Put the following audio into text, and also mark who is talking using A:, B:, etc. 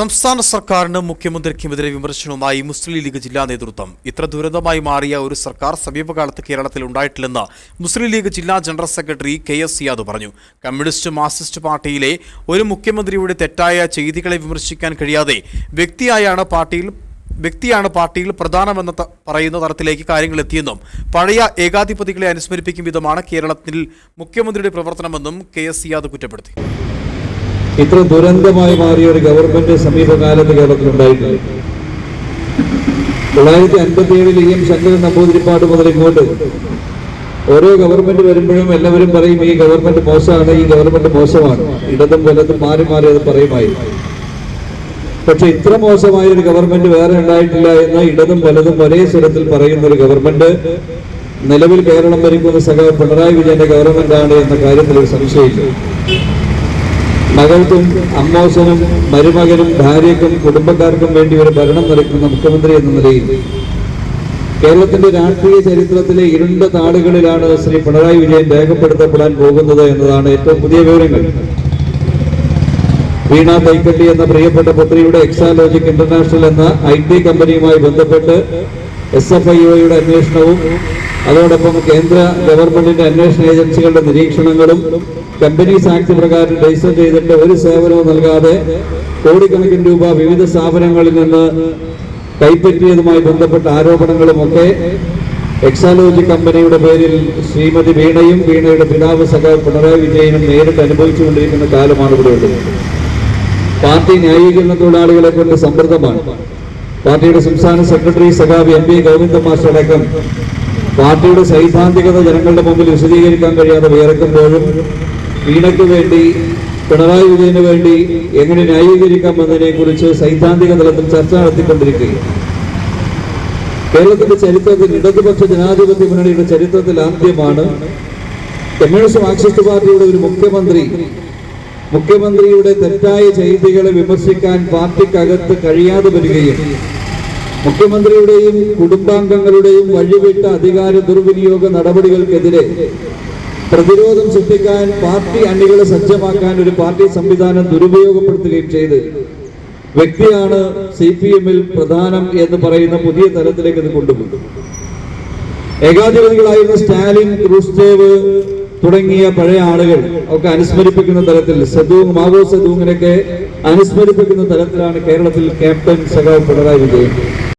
A: സംസ്ഥാന സർക്കാരിന് മുഖ്യമന്ത്രിക്കുമെതിരെ വിമർശനവുമായി മുസ്ലിം ലീഗ് ജില്ലാ നേതൃത്വം. ഇത്ര ദുരന്തമായി മാറിയ ഒരു സർക്കാർ സമീപകാലത്ത് കേരളത്തിൽ ഉണ്ടായിട്ടില്ലെന്ന് മുസ്ലിം ലീഗ് ജില്ലാ general secretary K S Yadav പറഞ്ഞു. കമ്മ്യൂണിസ്റ്റ് മാർക്സിസ്റ്റ് പാർട്ടിയിലെ ഒരു മുഖ്യമന്ത്രിയുടെ തെറ്റായ ചെയ്തികളെ വിമർശിക്കാൻ കഴിയാതെ വ്യക്തിയായാണ് പാർട്ടിയിൽ വ്യക്തിയാണ് പാർട്ടിയിൽ പ്രധാനമെന്ന് പറയുന്ന തരത്തിലേക്ക് കാര്യങ്ങൾ എത്തിയെന്നും പഴയ ഏകാധിപതികളെ അനുസ്മരിപ്പിക്കും വിധമാണ് കേരളത്തിൽ മുഖ്യമന്ത്രിയുടെ പ്രവർത്തനമെന്നും കെ എസ് യാദവ് കുറ്റപ്പെടുത്തി.
B: ഇത്ര ദുരന്തമായി മാറിയ ഒരു ഗവൺമെന്റ് സമീപകാലത്ത് കേരളത്തിൽ ഉണ്ടായിട്ടുണ്ട് തൊള്ളായിരത്തി അൻപത്തി ഏഴിൽ ഇ എം ശങ്കരൻ നമ്പൂതിരിപ്പാട് മുതൽ ഇങ്ങോട്ട് ഓരോ ഗവൺമെന്റ് വരുമ്പോഴും എല്ലാവരും പറയും ഈ ഗവൺമെന്റ് മോശമാണ് ഈ ഗവൺമെന്റ് മോശമാണ്. ഇടതും വലതും മാറി മാറി അത് പറയുമായി. പക്ഷെ ഇത്ര മോശമായ ഒരു ഗവൺമെന്റ് വേറെ ഉണ്ടായിട്ടില്ല എന്ന് ഇടതും വലതും ഒരേ സ്വരത്തിൽ പറയുന്ന ഒരു ഗവൺമെന്റ് നിലവിൽ കേരളം ഭരിക്കുന്ന സഹ പിണറായി വിജയന്റെ ഗവൺമെന്റ് ആണ് എന്ന കാര്യത്തിൽ ഒരു സംശയമില്ല. മകൾക്കും അമ്മോസനും മരുമകനും ഭാര്യക്കും കുടുംബക്കാർക്കും വേണ്ടി ഒരു ഭരണം നിറയ്ക്കുന്ന മുഖ്യമന്ത്രി എന്ന നിലയിൽ കേരളത്തിന്റെ രാഷ്ട്രീയ ചരിത്രത്തിലെ ഇരുണ്ട താളുകളിലാണ് ശ്രീ പിണറായി വിജയൻ രേഖപ്പെടുത്തപ്പെടാൻ പോകുന്നത് എന്നതാണ് ഏറ്റവും പുതിയ വിവരങ്ങൾ. വീണ തൈക്കട്ടി എന്ന പ്രിയപ്പെട്ട പുത്രിയുടെ എക്സാലോജിക് ഇന്റർനാഷണൽ എന്ന ഐ ടി കമ്പനിയുമായി ബന്ധപ്പെട്ട് എസ് എഫ് ഐ ഒയുടെ അന്വേഷണവും അതോടൊപ്പം കേന്ദ്ര ഗവൺമെന്റിന്റെ അന്വേഷണ ഏജൻസികളുടെ നിരീക്ഷണങ്ങളും കമ്പനീസ് ആക്ട് പ്രകാരം രജിസ്റ്റർ ചെയ്തിട്ട് ഒരു സേവനവും നൽകാതെ കോടിക്കണക്കിന് രൂപ വിവിധ സ്ഥാപനങ്ങളിൽ നിന്ന് കൈപ്പറ്റിയതുമായി ബന്ധപ്പെട്ട ആരോപണങ്ങളുമൊക്കെ എക്സാലോജി കമ്പനിയുടെ പേരിൽ ശ്രീമതി വീണയും വീണയുടെ പിതാവ് സഹ പിണറായി വിജയനും നേരിട്ട് അനുഭവിച്ചുകൊണ്ടിരിക്കുന്ന കാലമാണ് ഇവിടെ പാർട്ടി ന്യായീകരണ തൊഴിലാളികളെ കൊണ്ട് സമൃദ്ധമാണ്. പാർട്ടിയുടെ സംസ്ഥാന സെക്രട്ടറി സഖാവ് എം പി ഗോവിന്ദ മാസ്റ്ററടക്കം പാർട്ടിയുടെ സൈദ്ധാന്തികത ജനങ്ങളുടെ മുമ്പിൽ വിശദീകരിക്കാൻ കഴിയാതെ വിയറക്കുമ്പോഴും വീണയ്ക്ക് വേണ്ടി പിണറായി വിജയന് വേണ്ടി എങ്ങനെ ന്യായീകരിക്കാം എന്നതിനെ കുറിച്ച് സൈദ്ധാന്തിക തലത്തിൽ ചർച്ച നടത്തിക്കൊണ്ടിരിക്കുകയും കേരളത്തിന്റെ ചരിത്രത്തിൽ ഇടതുപക്ഷ ജനാധിപത്യ മുന്നണിയുടെ ചരിത്രത്തിൽ ആദ്യമാണ് കമ്മ്യൂണിസ്റ്റ് മാർക്സിസ്റ്റ് പാർട്ടിയുടെ ഒരു മുഖ്യമന്ത്രി മുഖ്യമന്ത്രിയുടെ തെറ്റായ ചെയ്തികളെ വിമർശിക്കാൻ പാർട്ടിക്കകത്ത് കഴിയാതെ വരികയും മുഖ്യമന്ത്രിയുടെയും കുടുംബാംഗങ്ങളുടെയും വഴിവിട്ട അധികാര ദുർവിനിയോഗ നടപടികൾക്കെതിരെ പ്രതിരോധം സൃഷ്ടിക്കാൻ പാർട്ടി അണികളെ സജ്ജമാക്കാൻ ഒരു പാർട്ടി സംവിധാനം ദുരുപയോഗപ്പെടുത്തുകയും ചെയ്ത് വ്യക്തിയാണ് സി പി എമ്മിൽ പ്രധാനം എന്ന് പറയുന്ന പുതിയ തലത്തിലേക്ക് ഇത് കൊണ്ടുപോകും ഏകാധിപതികളായിരുന്ന സ്റ്റാലിൻ ക്രൂസ്റ്റേവ് തുടങ്ങിയ പഴയ ആളുകൾ ഒക്കെ അനുസ്മരിപ്പിക്കുന്ന തലത്തിൽ സദൂങ് മാവോ സദൂങ്ങിനൊക്കെ അനുസ്മരിപ്പിക്കുന്ന തലത്തിലാണ് കേരളത്തിൽ ക്യാപ്റ്റൻ സഖാവ് പിണറായി വിജയൻ.